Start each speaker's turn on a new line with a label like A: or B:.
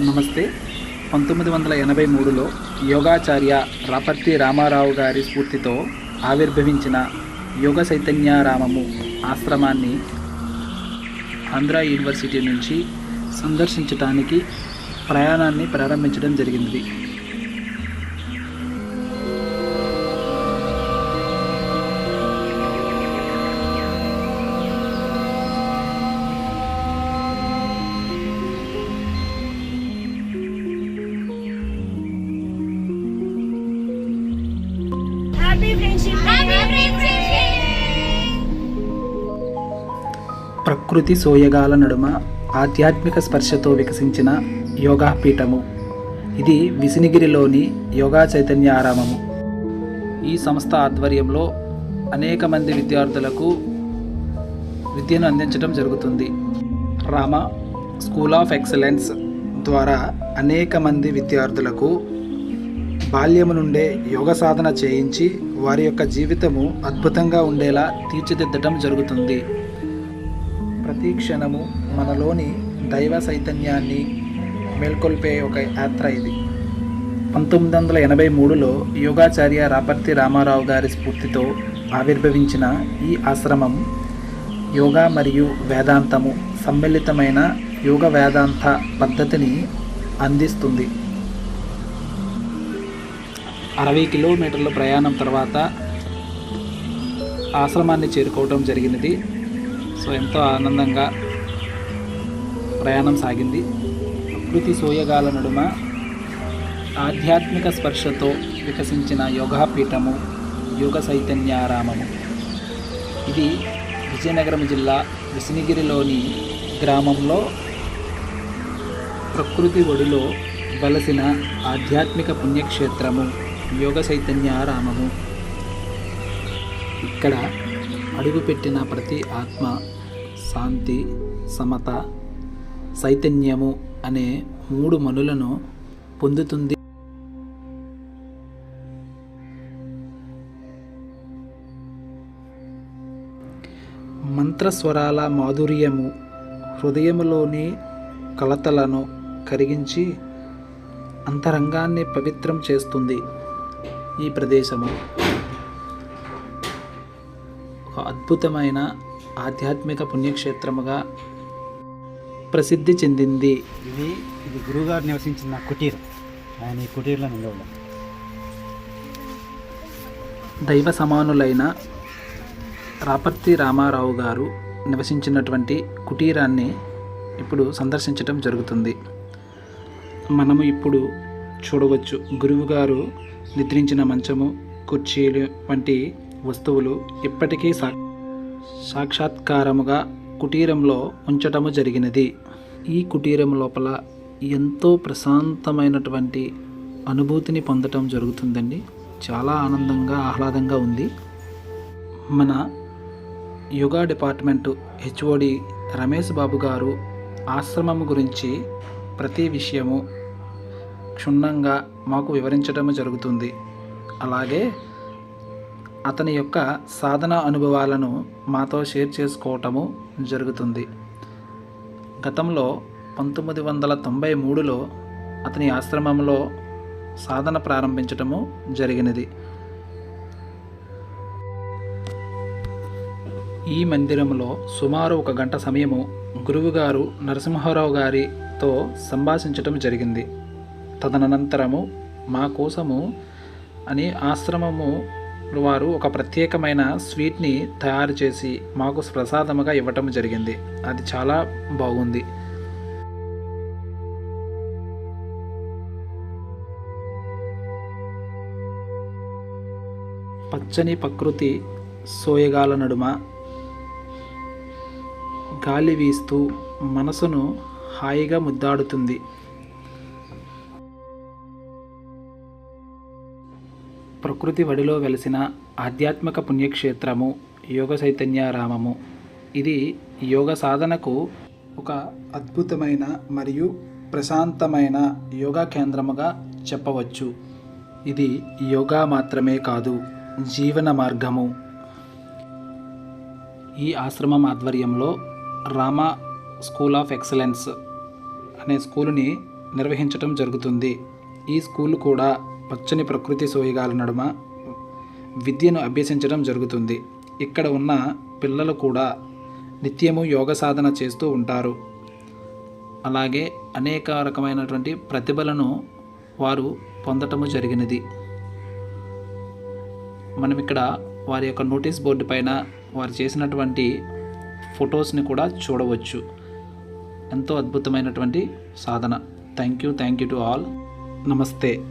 A: నమస్తే. పంతొమ్మిది వందల ఎనభై మూడులో యోగాచార్య రాపర్తి రామారావు గారి స్ఫూర్తితో ఆవిర్భవించిన యోగ చైతన్యారామము ఆశ్రమాన్ని ఆంధ్ర యూనివర్సిటీ నుంచి సందర్శించడానికి ప్రయాణాన్ని ప్రారంభించడం జరిగింది. ప్రకృతి సోయగాల నడుమ ఆధ్యాత్మిక స్పర్శతో వికసించిన యోగా పీఠము ఇది విసినిగిరిలోని యోగా చైతన్య ఆరామము. ఈ సంస్థ ఆధ్వర్యంలో అనేక మంది విద్యార్థులకు విద్యను అందించడం జరుగుతుంది. రామ స్కూల్ ఆఫ్ ఎక్సలెన్స్ ద్వారా అనేక మంది విద్యార్థులకు బాల్యము నుండే యోగ సాధన చేయించి వారి యొక్క జీవితము అద్భుతంగా ఉండేలా తీర్చిదిద్దడం జరుగుతుంది. ప్రతి క్షణము మనలోని దైవ చైతన్యాన్ని మేల్కొల్పే ఒక యాత్ర ఇది. పంతొమ్మిది వందల ఎనభై మూడులో యోగాచార్య రాపర్తి రామారావు గారి స్ఫూర్తితో ఆవిర్భవించిన ఈ ఆశ్రమం యోగా మరియు వేదాంతము సమ్మిళితమైన యోగ వేదాంత పద్ధతిని అందిస్తుంది. అరవై కిలోమీటర్ల ప్రయాణం తర్వాత ఆశ్రమాన్ని చేరుకోవడం జరిగినది. సో ఎంతో ఆనందంగా ప్రయాణం సాగింది. ప్రకృతి సోయగాల నడుమ ఆధ్యాత్మిక స్పర్శతో వికసించిన యోగాపీఠము యోగ చైతన్యారామము. ఇది విజయనగరం జిల్లా విసినగిరిలోని గ్రామంలో ప్రకృతి ఒడిలో వలసిన ఆధ్యాత్మిక పుణ్యక్షేత్రము. యోగ చైతన్యారామము ఇక్కడ అడుగుపెట్టిన ప్రతి ఆత్మ శాంతి సమత చైతన్యము అనే మూడు మనులను పొందుతుంది. మంత్రస్వరాల మాధుర్యము హృదయములోని కలతలను కరిగించి అంతరంగాన్ని పవిత్రం చేస్తుంది. ఈ ప్రదేశము. ఒక అద్భుతమైన ఆధ్యాత్మిక పుణ్యక్షేత్రముగా ప్రసిద్ధి చెందింది.
B: ఇది ఇది గురువుగారు నివసించిన కుటీరం. ఆయన ఈ కుటీరంలో ఉండేవాళ్ళు
A: దైవ సమానులైన రాపర్తి రామారావు గారు నివసించినటువంటి కుటీరాన్ని ఇప్పుడు సందర్శించడం జరుగుతుంది. మనము ఇప్పుడు చూడవచ్చు. గురువుగారు నిద్రించిన మంచము కుర్చీలు వంటి వస్తువులు ఇప్పటికీ సా సాక్షాత్కారముగా కుటీరంలో ఉంచటము జరిగినది. ఈ కుటీరం లోపల ఎంతో ప్రశాంతమైనటువంటి అనుభూతిని పొందటం జరుగుతుందండి. చాలా ఆనందంగా ఆహ్లాదంగా ఉంది. మన యోగా డిపార్ట్మెంటు హెచ్ఓడి రమేష్ బాబు గారు ఆశ్రమం గురించి ప్రతి విషయము క్షుణ్ణంగా మాకు వివరించడం జరుగుతుంది. అలాగే అతని యొక్క సాధన అనుభవాలను మాతో షేర్ చేసుకోవటము జరుగుతుంది. గతంలో పంతొమ్మిది వందల తొంభై మూడులో అతని ఆశ్రమంలో సాధన ప్రారంభించటము జరిగినది. ఈ మందిరంలో సుమారు ఒక గంట సమయము గురువుగారు నరసింహారావు గారితో సంభాషించటం జరిగింది. తదనంతరము మా కోసము అని ఆశ్రమము వారు ఒక ప్రత్యేకమైన స్వీట్ని తయారు చేసి మాకు ప్రసాదముగా ఇవ్వటం జరిగింది. అది చాలా బాగుంది. పచ్చని ప్రకృతి సోయగాల నడుమ గాలి వీస్తూ మనసును హాయిగా ముద్దాడుతుంది. ప్రకృతి వడిలో వెలిసిన ఆధ్యాత్మిక పుణ్యక్షేత్రము యోగ చైతన్యారామము ఇది యోగ సాధనకు ఒక అద్భుతమైన మరియు ప్రశాంతమైన యోగా కేంద్రముగా చెప్పవచ్చు. ఇది యోగా మాత్రమే కాదు జీవన మార్గము. ఈ ఆశ్రమం ఆధ్వర్యంలో రామ స్కూల్ ఆఫ్ ఎక్సలెన్స్ అనే స్కూలుని నిర్వహించటం జరుగుతుంది. ఈ స్కూల్ కూడా పచ్చని ప్రకృతి సోయగాల నడుమ విద్యను అభ్యసించడం జరుగుతుంది. ఇక్కడ ఉన్న పిల్లలు కూడా నిత్యము యోగ సాధన చేస్తూ ఉంటారు. అలాగే అనేక రకమైనటువంటి ప్రతిభలను వారు పొందటము జరిగినది. మనం ఇక్కడ వారి యొక్క నోటీస్ బోర్డు పైన వారు చేసినటువంటి ఫొటోస్ని కూడా చూడవచ్చు. ఎంతో అద్భుతమైనటువంటి సాధన. Thank you thank you to all. Namaste.